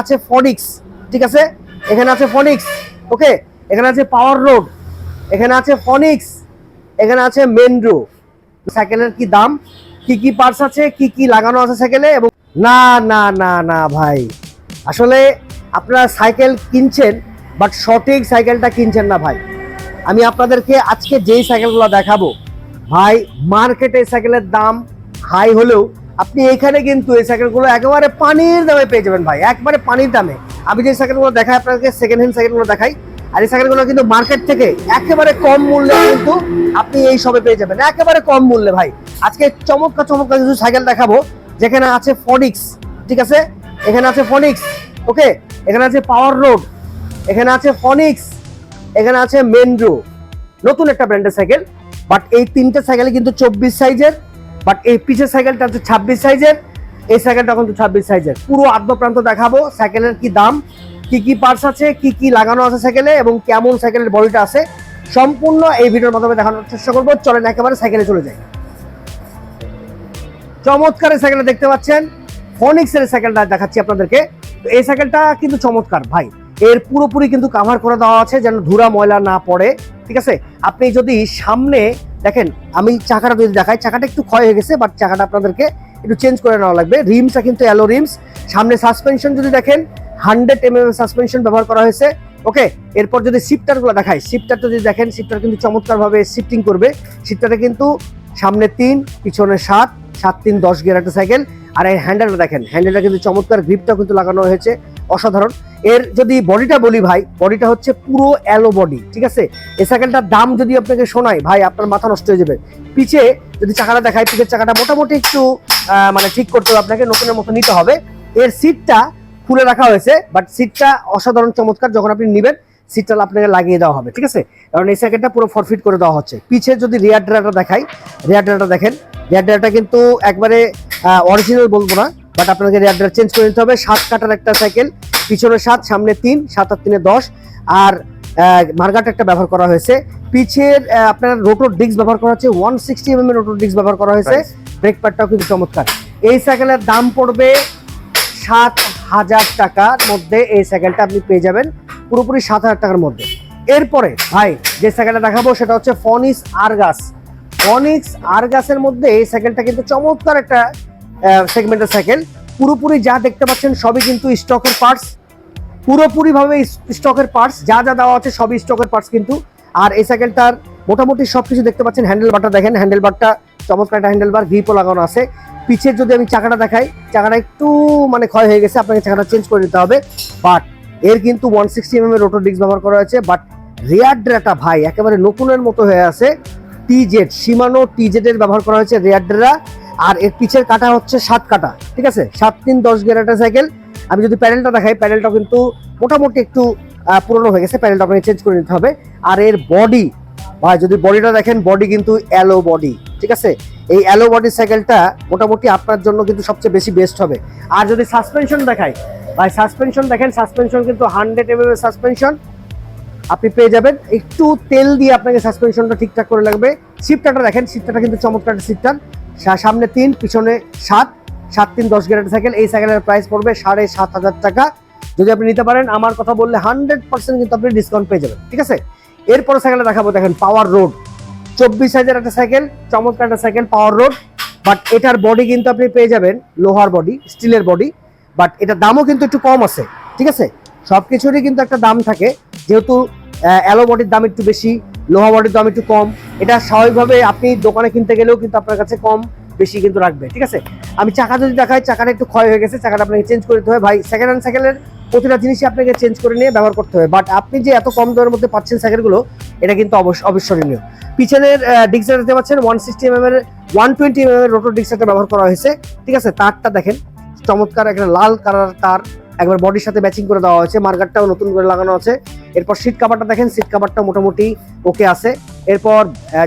আছে ফনিক্স ঠিক আছে? এখানে আছে ফনিক্স ওকে? এখানে আছে পাওয়ার রোড এখানে আছে ফনিক্স এখানে আছে মেনড্রো সাইকেলের কি দাম? কি কি পার্টস আছে? কি কি লাগানো আছে সাইকেলে এবং না না না না, ভাই। আসলে আপনারা সাইকেল কিনছেন বাট সঠিক সাইকেলটা কিনছেন না, ভাই। আমি আপনাদেরকে আজকে যেই সাইকেলগুলো দেখাবো, ভাই মার্কেটে সাইকেলের দাম হাই হলেও আপনি এখানে কিন্তু এই সাইকেলগুলো একেবারে পানির দামে পেয়ে যাবেন ভাই, একবারে পানির দামে। আমি যে সাইকেলগুলো দেখাই আপনাকে সেকেন্ড হ্যান্ড সাইকেলগুলো দেখাই, আর এই সাইকেলগুলো কিন্তু মার্কেট থেকে একেবারে কম মূল্যে কিন্তু আপনি এই সবে পেয়ে যাবেন, একেবারে কম মূল্যে ভাই। আজকে চমৎকার চমৎকার কিছু সাইকেল দেখাবো, যেখানে আছে ফনিক্স ঠিক আছে? এখানে আছে ফনিক্স ওকে এখানে আছে পাওয়ার রোড এখানে আছে ফনিক্স এখানে আছে মেনড্রো নতুন একটা ব্র্যান্ডের সাইকেল বাট এই তিনটে সাইকেল কিন্তু চব্বিশ সাইজের বাট এই পিছের সাইকেলটা হচ্ছে ছাব্বিশ সাইজের, এই সাইকেলটা কিন্তু ছাব্বিশ সাইজের। পুরো আদ্য প্রান্ত দেখাবো, সাইকেলের কি দাম, কি কি পার্টস আছে, কি কি লাগানো আছে সাইকেলে এবং কেমন সাইকেলের বডিটা আছে, সম্পূর্ণ এই ভিডিওর মাধ্যমে দেখানোর চেষ্টা করব। চলেন একেবারে সাইকেলে চলে যাই। চমৎকার এই সাইকেলটা দেখতে পাচ্ছেন ফনিক্স এর সাইকেলটা দেখাচ্ছি আপনাদেরকে। এই সাইকেলটা কিন্তু চমৎকার, ভাই। এর পুরোপুরি কিন্তু কাভার করে দেওয়া আছে যেন ধুরা ময়লা না পড়ে, ঠিক আছে? আপনি যদি সামনে, দেখেন, আমি চাকাটা যদি দেখাই, চাকাটা একটু ক্ষয় হয়ে গেছে বাট চাকাটা আপনাদেরকে একটু চেঞ্জ করে নেওয়া লাগবে। রিমসটা কিন্তু অ্যালো রিমস সামনে সাসপেনশন যদি দেখেন হান্ড্রেড এম সাসপেনশন ব্যবহার করা হয়েছে। ওকে এরপর যদি শিফটারগুলো দেখাই শিফটারটা যদি দেখেন শিফটার কিন্তু চমৎকারভাবে শিফটিং করবে। শিফটারে কিন্তু সামনে তিন, পিছনে সাত সাত, তিন, দশ গিয়ার একটা সাইকেল আর এই হ্যান্ডেলটা দেখেন হ্যান্ডেলটা কিন্তু চমৎকার গ্রিপটাও কিন্তু লাগানো হয়েছে। অসাধারণ। এর যদি বডিটা বলি ভাই বডিটা হচ্ছে পুরো অ্যালো বডি ঠিক আছে? এই সাইকেলটার দাম যদি আপনাকে শোনাই, ভাই, আপনার মাথা নষ্ট হয়ে যাবে। পিছে, যদি চাকাটা দেখায় পিছের চাকাটা মোটামুটি একটু মানে ঠিক করতে হবে আপনাকে, নতুনের মতো নিতে হবে। এর সিটটা খুলে রাখা হয়েছে বাট সিটটা অসাধারণ চমৎকার যখন আপনি নেবেন সিটটা আপনাকে লাগিয়ে দেওয়া হবে, ঠিক আছে? কারণ এই সাইকেলটা পুরো ফরফিট করে দেওয়া হচ্ছে। পিছে যদি রিয়ার ড্রাটা দেখাই রিয়ার ড্রাটা দেখেন রিয়ার ড্রাটা কিন্তু একবারে অরিজিনাল বলব না বাট আপনাকে রিয়ার ড্রা চেঞ্জ করে নিতে হবে। সাত কাটার একটা সাইকেল পিছনে সাত সামনে তিন সাত আর তিনে দশ। আর মার্গাট একটা ব্যবহার করা হয়েছে। পিছের আপনার রোটোর ডিস্ক ব্যবহার করা হচ্ছে। ওয়ান সিক্সটি এম এর রোটোর ডিস্ক ব্যবহার করা হয়েছে। ব্রেক প্যাডটাও কিন্তু চমৎকার। এই সাইকেলের দাম পড়বে সাত হাজার টাকার মধ্যে এই সাইকেলটা আপনি পেয়ে যাবেন। পুরোপুরি সাত হাজার টাকার মধ্যে। এরপরে ভাই যে সাইকেলটা দেখাবো সেটা হচ্ছে ফনিক্স আরগাস ফনিক্স আরগাসের মধ্যে এই সাইকেলটা কিন্তু চমৎকার একটা সেগমেন্টের সাইকেল পুরোপুরি যা দেখতে পাচ্ছেন সবই কিন্তু স্টকের পার্টস পুরোপুরি ভাবে স্টকের পার্টস যা যা দেওয়া আছে সবই স্টকের পার্টস কিন্তু। আর এই সাইকেলটার মোটামুটি সব কিছু দেখতে পাচ্ছেন হ্যান্ডেল বারটা দেখেন হ্যান্ডেল বারটা চমৎকার একটা হ্যান্ডেল বার গ্রিপও লাগানো আছে। পিছের যদি আমি চাকাটা দেখাই, চাকাটা একটু মানে ক্ষয় হয়ে গেছে, আপনাকে চাকাটা চেঞ্জ করে নিতে হবে। বাট এর কিন্তু ওয়ান সিক্সটি এম এর রোটো ব্যবহার করা হয়েছে। বাট রেয়ার ড্রাটা ভাই, একেবারে নতুনের মতো হয়ে আছে। টিজেড সীমানো টিজেড এর ব্যবহার করা হয়েছে রেয়ার ড্রা আর এর পিছের কাটা হচ্ছে সাত কাটা, ঠিক আছে? সাত তিন দশ গেরাটা সাইকেল আমি যদি প্যানেলটা দেখাই প্যানেলটা কিন্তু মোটামুটি একটু পুরনো হয়ে গেছে। প্যানেলটা আপনাকে চেঞ্জ করে নিতে হবে। আর এর বডি ভাই, যদি বডিটা দেখেন বডি কিন্তু অ্যালো বডি ঠিক আছে? এই অ্যালো বডি সাইকেলটা মোটামুটি আপনার জন্য কিন্তু সবচেয়ে বেশি বেস্ট হবে। আর যদি সাসপেনশন দেখাই, ভাই সাসপেনশন দেখেন সাসপেনশন কিন্তু হান্ড্রেড এম সাসপেনশন আপনি পেয়ে যাবেন। একটু তেল দিয়ে আপনাকে সাসপেনশনটা ঠিকঠাক করে লাগবে। সিটটা দেখেন সিটটা কিন্তু চমৎকার সিটটার সামনে তিন, পিছনে সাত। সাত তিন দশ গিয়ারের সাইকেল, এই সাইকেলের প্রাইস পড়বে সাড়ে সাত হাজার টাকা। যদি আপনি নিতে পারেন, আমার কথা বললে হান্ড্রেড পার্সেন্ট কিন্তু আপনি ডিসকাউন্ট পেয়ে যাবেন, ঠিক আছে? এরপরে সাইকেলটা দেখাবো, দেখেন পাওয়ার রোড চব্বিশ হাজার একটা সাইকেল, চমৎকার একটা সাইকেল পাওয়ার রোড বাট এটার বডি কিন্তু আপনি পেয়ে যাবেন, লোহার বডি স্টিলের বডি বাট এটার দামও কিন্তু একটু কম আছে, ঠিক আছে? সব কিছুরই কিন্তু একটা দাম থাকে, যেহেতু অ্যালো বডির দাম একটু বেশি, লোহা বডির দাম একটু কম, এটা স্বাভাবিকভাবে আপনি দোকানে কিনতে গেলেও কিন্তু আপনার কাছে কম বেশি কিন্তু রাখবে, ঠিক আছে? আমি চাকা যদি দেখাই, চাকাটা একটু ক্ষয় হয়ে গেছে, চাকাটা আপনাকে চেঞ্জ করে দিতে হবে। ভাই সেকেন্ড হ্যান্ড সাইকেলের প্রতিটা জিনিসই আপনাকে চেঞ্জ করে নিয়ে ব্যবহার করতে হবে। বাট আপনি যে এত কম দামের মধ্যে পাচ্ছেন সাইকেলগুলো এটা কিন্তু অবশ্য অবিস্মরণীয়। পিছনের ডিক্সার দেখতে পাচ্ছেন ওয়ান সিক্সটি এম এর ওয়ান টোয়েন্টি এম এর রোটোর ডিক্সারটা ব্যবহার করা হয়েছে, ঠিক আছে? তারটা দেখেন, চমৎকার একটা লাল কালার তার, একবার বডির সাথে ম্যাচিং করে দেওয়া হয়েছে, মার্কারটাও নতুন করে লাগানো আছে। এরপর সিট কাভারটা দেখেন সিট কাভারটা মোটামুটি ওকে আছে। এরপর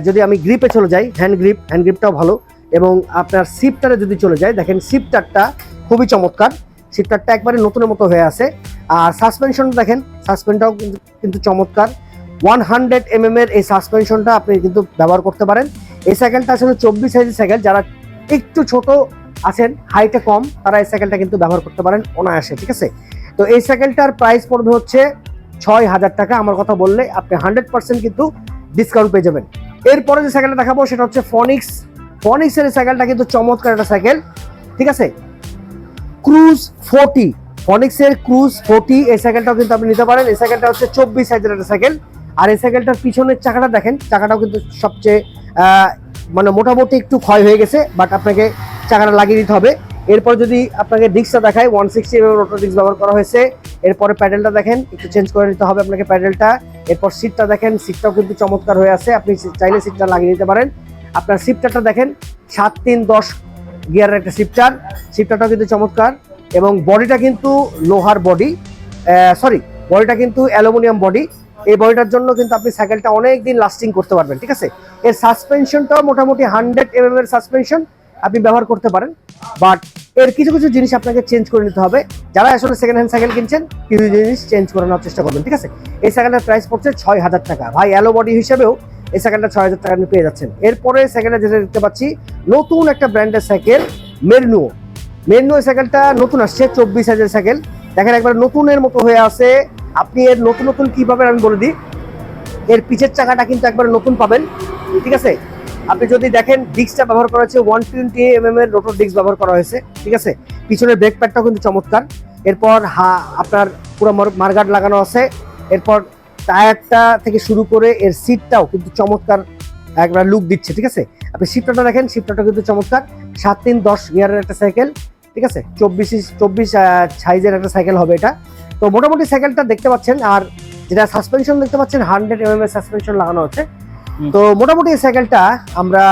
যদি আমি গ্রিপে চলে যাই হ্যান্ড গ্রিপ হ্যান্ড গ্রিপটাও ভালো। এবং আপনার সিপটারে যদি চলে যায়, দেখেন সিপটারটা খুবই চমৎকার। সিপটারটা একবারে নতুনের মতো হয়ে আছে। আর সাসপেনশন দেখেন সাসপেনটাও কিন্তু কিন্তু চমৎকার। ওয়ান হান্ড্রেড এম এর এই সাসপেনশনটা আপনি কিন্তু ব্যবহার করতে পারেন। এই সাইকেলটা আসলে চব্বিশ সাইজের সাইকেল যারা একটু ছোট আছেন হাইটে কম, তারা এই সাইকেলটা কিন্তু ব্যবহার করতে পারেন অনায়াসে, ঠিক আছে? তো এই সাইকেলটার প্রাইস পড়বে হচ্ছে ছয় হাজার টাকা। আমার কথা বললে আপনি হান্ড্রেড পার্সেন্ট কিন্তু ডিসকাউন্ট পেয়ে যাবেন। এরপরে যে সাইকেলটা দেখাবো, সেটা হচ্ছে ফনিক্স ফনিক্সের সাইকেলটা কিন্তু চমৎকার একটা সাইকেল ঠিক আছে? ক্রুজ ফোর্টি ফনিক্সের ক্রুজ ফোর্টি এই সাইকেলটাও কিন্তু আপনি নিতে পারেন। এই সাইকেলটা হচ্ছে চব্বিশ সাইজের একটা সাইকেল আর এই সাইকেলটার পিছনের চাকাটা দেখেন, চাকাটাও কিন্তু সবচেয়ে মানে মোটামুটি একটু ক্ষয় হয়ে গেছে বাট আপনাকে চাকাটা লাগিয়ে দিতে হবে। এরপর যদি আপনাকে ডিস্কটা দেখায় one sixty M rotor disc ব্যবহার করা হয়েছে। এরপরে প্যাডেলটা দেখেন, একটু চেঞ্জ করে নিতে হবে আপনাকে প্যাডেলটা এরপর সিটটা দেখেন সিটটাও কিন্তু চমৎকার হয়ে আছে। আপনি চাইলে সিটটা লাগিয়ে নিতে পারেন। আপনার সিপটারটা দেখেন, সাত তিন দশ গিয়ারের একটা সিপটার সিপটারটাও কিন্তু চমৎকার এবং বডিটা কিন্তু লোহার বডি সরি বডিটা কিন্তু অ্যালুমিনিয়াম বডি এই বডিটার জন্য কিন্তু আপনি সাইকেলটা অনেক দিন লাস্টিং করতে পারবেন, ঠিক আছে? এর সাসপেনশনটাও মোটামুটি হান্ড্রেড এম এর সাসপেনশন আপনি ব্যবহার করতে পারেন। বাট এর কিছু কিছু জিনিস আপনাকে চেঞ্জ করে নিতে হবে। যারা আসলে সেকেন্ড হ্যান্ড সাইকেল কিনছেন, কিছু জিনিস চেঞ্জ করে নেওয়ার চেষ্টা করবেন, ঠিক আছে? এই সাইকেলটার প্রাইস পড়ছে ছয় হাজার টাকা। ভাই অ্যালো বডি হিসেবেও এই সাইকেলটা ছয় হাজার টাকা পেয়ে যাচ্ছেন। এরপরে সাইকেলটা যেটা দেখতে পাচ্ছি, নতুন একটা ব্র্যান্ডের সাইকেল মেরনুও মেরনুও সাইকেলটা নতুন আসছে, চব্বিশ হাজার সাইকেল দেখেন একবার নতুনের মতো হয়ে আছে। আপনি এর নতুন নতুন কি পাবেন আমি বলে দিই। এর পিছের চাকাটা কিন্তু একবার নতুন পাবেন, ঠিক আছে? আপনি যদি দেখেন ডিস্কটা ব্যবহার করা হয়েছে ওয়ান টোয়েন্টি এম এর রোটর ডিস্ক ব্যবহার করা হয়েছে, ঠিক আছে? পিছনের ব্রেক প্যাডটাও কিন্তু চমৎকার। এরপর হা, আপনার পুরো মার্গাট লাগানো আছে। এরপর টায়ারটা থেকে শুরু করে এর সিটটাও কিন্তু চমৎকার একবার লুক দিচ্ছে ঠিক আছে? আপনি সিটটা দেখেন সিটটা কিন্তু চমৎকার। সাত তিন দশ গিয়ারের একটা সাইকেল ঠিক আছে? চব্বিশ চব্বিশ সাইজের একটা সাইকেল হবে এটা। তো মোটামুটি সাইকেলটা দেখতে পাচ্ছেন আর যেটা সাসপেনশন দেখতে পাচ্ছেন হান্ড্রেড এম এর সাসপেনশন লাগানো হচ্ছে তো মোটামুটি এই সাইকেলটা আমরা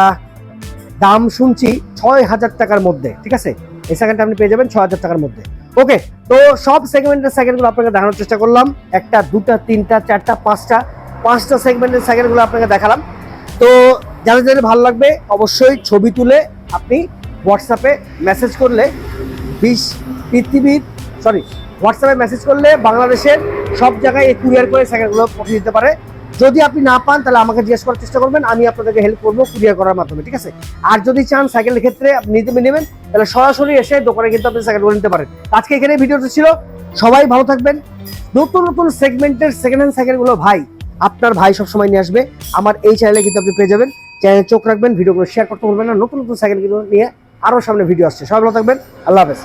দাম শুনছি ছয় হাজার টাকার মধ্যে ঠিক আছে? এই সাইকেলটা আপনি পেয়ে যাবেন ছয় হাজার টাকার মধ্যে। ওকে তো সব সেগমেন্টের সাইকেলগুলো আপনাকে দেখানোর চেষ্টা করলাম। একটা, দুটা, তিনটা, চারটা, পাঁচটা। পাঁচটা সেগমেন্টের সাইকেলগুলো আপনাকে দেখালাম। তো যাদের যাদের ভালো লাগবে, অবশ্যই ছবি তুলে আপনি হোয়াটসঅ্যাপে মেসেজ করলে বিশ পৃথিবীর সরি হোয়াটসঅ্যাপে মেসেজ করলে বাংলাদেশের সব জায়গায় এই কুরিয়ার করে সাইকেলগুলো পৌঁছে দিতে পারে। যদি আপনি না পান, তাহলে আমাকে জিজ্ঞেস করার চেষ্টা করবেন, আমি আপনাদেরকে হেল্প করব কুরিয়ার করার মাধ্যমে, ঠিক আছে? আর যদি চান সাইকেলের ক্ষেত্রে আপনি নিতে নেবেন, তাহলে সরাসরি এসে দোকানে কিন্তু আপনি সাইকেলগুলো নিতে পারেন। আজকে এখানে ভিডিওটা ছিল। সবাই ভালো থাকবেন। নতুন নতুন সেগমেন্টের সেকেন্ড হ্যান্ড সাইকেলগুলো ভাই, আপনার ভাই সবসময় নিয়ে আসবে। আমার এই চ্যানেলে কিন্তু আপনি পেয়ে যাবেন। চ্যানেলে চোখ রাখবেন ভিডিওগুলো শেয়ার করতে ভুলবেন না। নতুন নতুন সাইকেলগুলো নিয়ে আরও সামনে ভিডিও আসছে। সবাই ভালো থাকবেন। আল্লাহ হাফেজ।